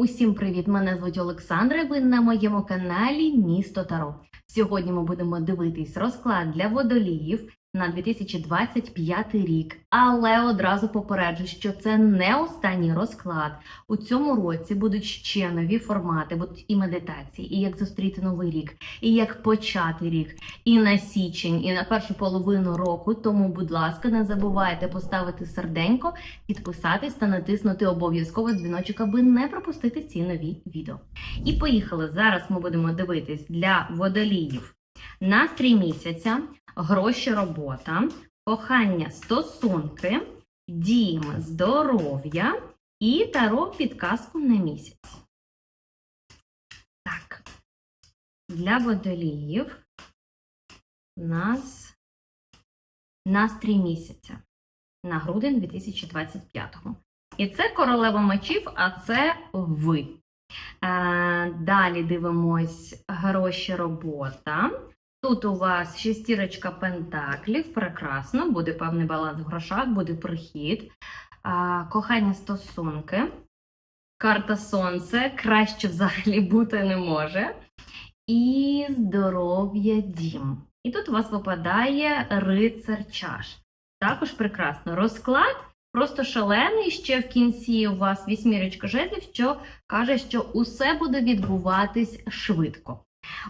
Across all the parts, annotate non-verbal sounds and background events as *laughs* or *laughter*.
Усім привіт! Мене звуть Олександра. Ви на моєму каналі Місто Таро. Сьогодні ми будемо дивитись розклад для водоліїв на 2025 рік. Але одразу попереджу, що це не останній розклад. У цьому році будуть ще нові формати, будуть і медитації, і як зустріти новий рік, і як почати рік, і на січень, і на першу половину року. Тому, будь ласка, не забувайте поставити серденько підписатись та натиснути обов'язково дзвіночок, аби не пропустити ці нові відео. І поїхали. Зараз ми будемо дивитись для водоліїв настрій місяця, гроші, робота, кохання, стосунки, дім, здоров'я і таро підказку на місяць. Так, для водоліїв у нас настрій місяця на грудень 2025-го. І це королева мечів, а це ви. Е, Далі дивимось гроші робота. Тут у вас шестірочка пентаклів, прекрасно, буде певний баланс в грошах, буде прихід. Кохання стосунки. Карта Сонце краще взагалі *laughs* бути не може. І здоров'я дім. І тут у вас випадає рицар чаш. Також прекрасно. Розклад просто шалений. Ще в кінці у вас вісьмірочка жезлів, що каже, що усе буде відбуватись швидко.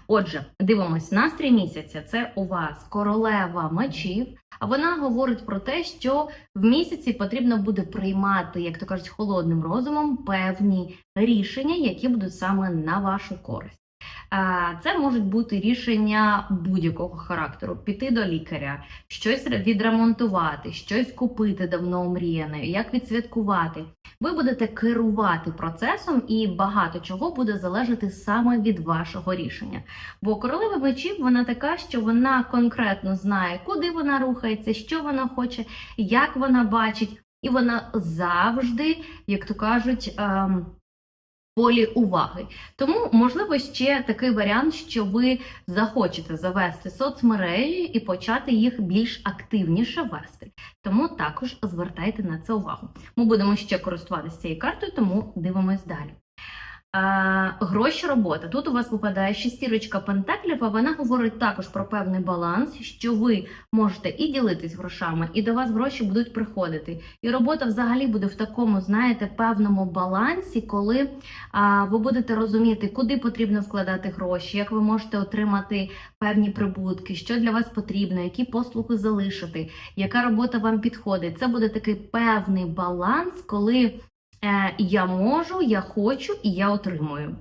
Отже, дивимось, настрій місяця це у вас королева мечів, а вона говорить про те, що в місяці потрібно буде приймати, як то кажуть, холодним розумом певні рішення, які будуть саме на вашу користь. А, Це можуть бути рішення будь-якого характеру: піти до лікаря, щось відремонтувати, щось купити давно омріяне, як відсвяткувати. Ви будете керувати процесом, і багато чого буде залежати саме від вашого рішення. Бо королева мечів вона така, що вона конкретно знає, куди вона рухається, що вона хоче, як вона бачить, і вона завжди, як то кажуть, ем, полі уваги. Тому, можливо, ще такий варіант, що ви захочете завести соцмережі і почати їх більш активніше вести. Тому також звертайте на це увагу. Ми будемо ще користуватися цією картою, тому дивимось далі. А, гроші робота. Тут у вас випадає шестірочка пентаклів, а вона говорить також про певний баланс, що ви можете і ділитись грошами, і до вас гроші будуть приходити. І робота взагалі буде в такому, знаєте, певному балансі, коли а, ви будете розуміти, куди потрібно вкладати гроші, як ви можете отримати певні прибутки, що для вас потрібно, які послуги залишити, яка робота вам підходить. Це буде такий певний баланс, коли. Е, Я можу, я хочу і я отримую.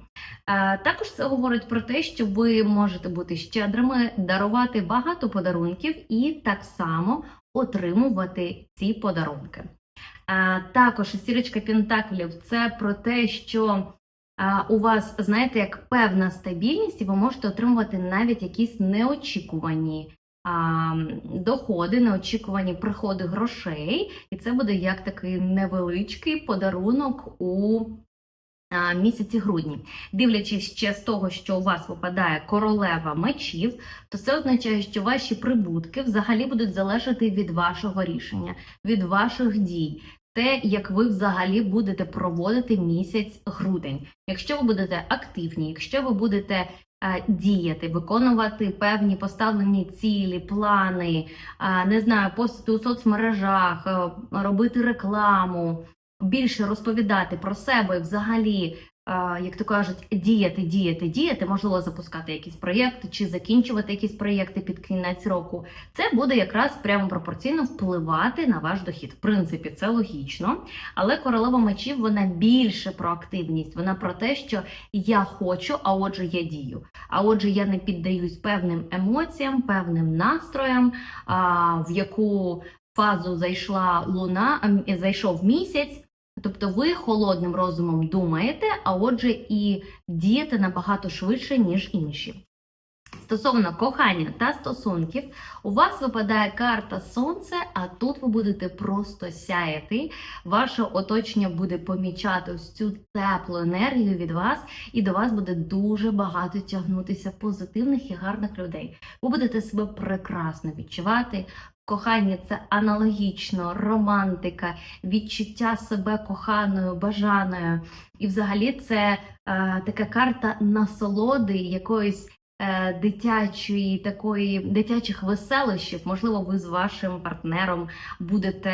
Е, Також це говорить про те, що ви можете бути щедрими, дарувати багато подарунків і так само отримувати ці подарунки. Е, Також стірочка Пентаклів це про те, що у вас, знаєте, як певна стабільність, і ви можете отримувати навіть якісь неочікувані доходи, неочікувані приходи грошей, і це буде як такий невеличкий подарунок у місяці грудні. Дивлячись ще з того, що у вас випадає королева мечів, то це означає, що ваші прибутки взагалі будуть залежати від вашого рішення, від ваших дій. Те, як ви взагалі будете проводити місяць грудень. Якщо ви будете активні, якщо ви будете діяти, виконувати певні поставлені цілі, плани, е, не знаю, постити у соцмережах, е, робити рекламу, більше розповідати про себе, і взагалі, е, як то кажуть, діяти, діяти, діяти, можливо, запускати якісь проєкти чи закінчувати якісь проєкти під кінець року. Це буде якраз прямо пропорційно впливати на ваш дохід. В принципі, це логічно. Але королева мечів вона більше про активність. Вона про те, що я хочу, а отже, я дію. А отже, я не піддаюсь певним емоціям, певним настроям, а, в яку фазу зайшла луна, ем, зайшов місяць. Тобто ви холодним розумом думаєте, а отже, і дієте набагато швидше, ніж інші. Стосовно кохання та стосунків, у вас випадає карта Сонце, а тут ви будете просто сяяти. Ваше оточення буде помічати ось цю теплу енергію від вас, і до вас буде дуже багато тягнутися позитивних і гарних людей. Ви будете себе прекрасно відчувати, Кохання це аналогічно, романтика, відчуття себе коханою, бажаною. І взагалі це е, така карта насолоди якоїсь е, дитячої, такої дитячих веселощів. Можливо, ви з вашим партнером будете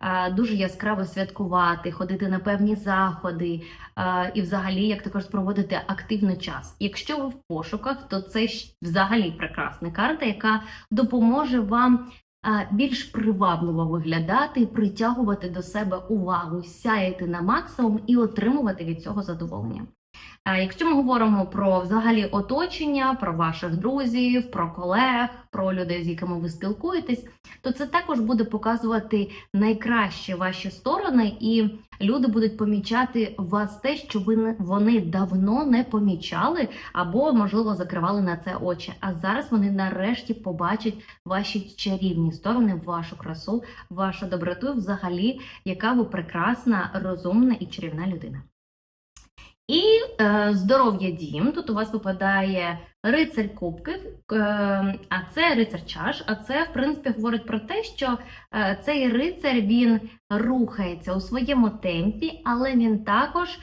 е, дуже яскраво святкувати, ходити на певні заходи е, і, взагалі, як також проводити активний час. Якщо ви в пошуках, то це взагалі прекрасна карта, яка допоможе вам більш привабливо виглядати притягувати до себе увагу, сяяти на максимум і отримувати від цього задоволення. Якщо ми говоримо про взагалі оточення, про ваших друзів, про колег, про людей, з якими ви спілкуєтесь, то це також буде показувати найкращі ваші сторони, і люди будуть помічати вас те, що ви вони давно не помічали, або, можливо, закривали на це очі. А зараз вони нарешті побачать ваші чарівні сторони, вашу красу, вашу доброту, взагалі, яка ви прекрасна, розумна і чарівна людина. І е, здоров'я дім. Тут у вас випадає рицарь кубків, е, а це рицар чаш. А це, в принципі, говорить про те, що е, цей рицар він рухається у своєму темпі, але він також е,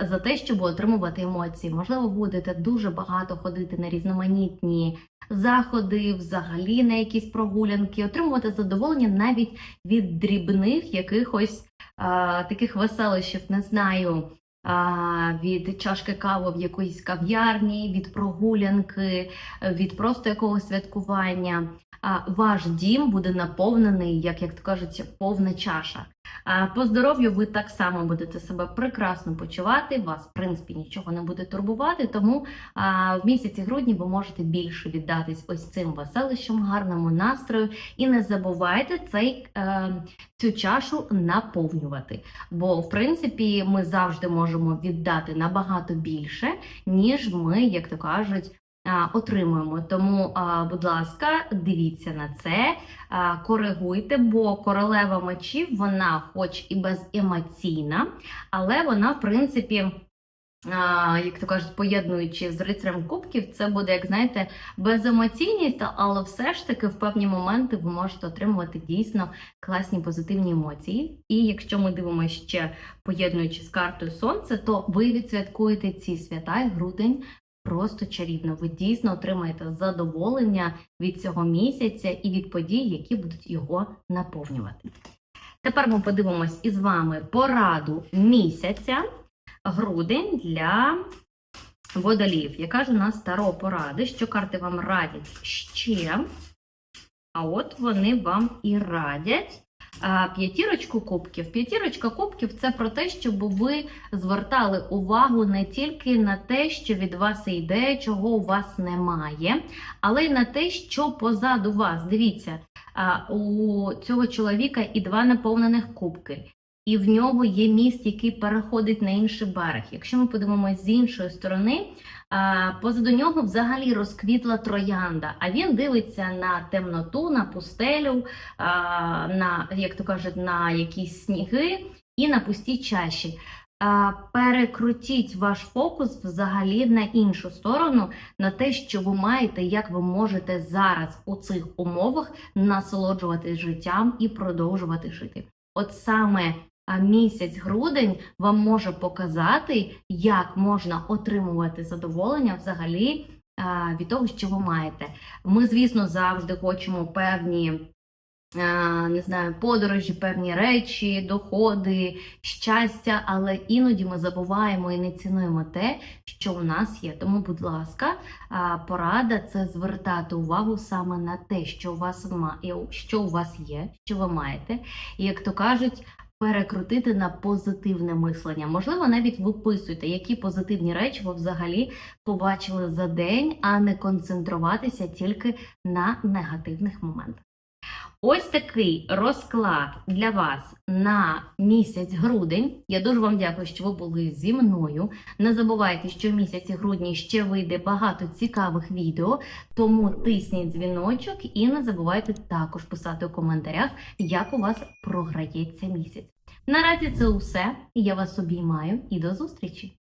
за те, щоб отримувати емоції. Можливо, будете дуже багато ходити на різноманітні заходи, взагалі на якісь прогулянки, отримувати задоволення навіть від дрібних якихось е, таких веселищів, не знаю від чашки кави в якоїсь кав'ярні, від прогулянки, від просто якогось святкування. Ваш дім буде наповнений, як, як то кажуть, повна чаша. По здоров'ю ви так само будете себе прекрасно почувати, вас, в принципі, нічого не буде турбувати, тому в місяці грудні ви можете більше віддатись ось цим веселищам, гарному настрою. І не забувайте цей, е, цю чашу наповнювати. Бо, в принципі, ми завжди можемо віддати набагато більше, ніж ми, як то кажуть, отримуємо. Тому, будь ласка, дивіться на це, коригуйте, бо королева мечів, вона, хоч і беземоційна, але вона, в принципі. Як то кажуть, поєднуючи з рицарем кубків, це буде, як знаєте, беземоційність, але все ж таки в певні моменти ви можете отримувати дійсно класні позитивні емоції. І якщо ми дивимося ще поєднуючи з картою сонце, то ви відсвяткуєте ці свята і грудень просто чарівно. Ви дійсно отримаєте задоволення від цього місяця і від подій, які будуть його наповнювати. Тепер ми подивимось із вами пораду місяця грудень для водоліїв. Яка ж у нас таро поради, що карти вам радять ще? А от вони вам і радять. П'ятірочку кубків. П'ятірочка кубків це про те, щоб ви звертали увагу не тільки на те, що від вас йде, чого у вас немає, але й на те, що позаду вас. Дивіться, у цього чоловіка і два наповнених кубки. І в нього є міст, який переходить на інший берег. Якщо ми подивимося з іншої сторони, позаду нього взагалі розквітла троянда, а він дивиться на темноту, на пустелю, на, як то кажуть, на якісь сніги і на пусті чаші. Перекрутіть ваш фокус взагалі на іншу сторону, на те, що ви маєте, як ви можете зараз у цих умовах насолоджуватись життям і продовжувати жити. От саме а місяць грудень вам може показати, як можна отримувати задоволення взагалі від того, що ви маєте. Ми, звісно, завжди хочемо певні. Не знаю, подорожі, певні речі, доходи, щастя, але іноді ми забуваємо і не цінуємо те, що у нас є. Тому, будь ласка, порада це звертати увагу саме на те, що у вас що у вас є, що ви маєте. І як то кажуть, перекрутити на позитивне мислення. Можливо, навіть виписуйте, які позитивні речі ви взагалі побачили за день, а не концентруватися тільки на негативних моментах. Ось такий розклад для вас на місяць грудень. Я дуже вам дякую, що ви були зі мною. Не забувайте, що в місяці грудні ще вийде багато цікавих відео, тому тисніть дзвіночок і не забувайте також писати у коментарях, як у вас програється місяць. Наразі це усе. Я вас обіймаю і до зустрічі!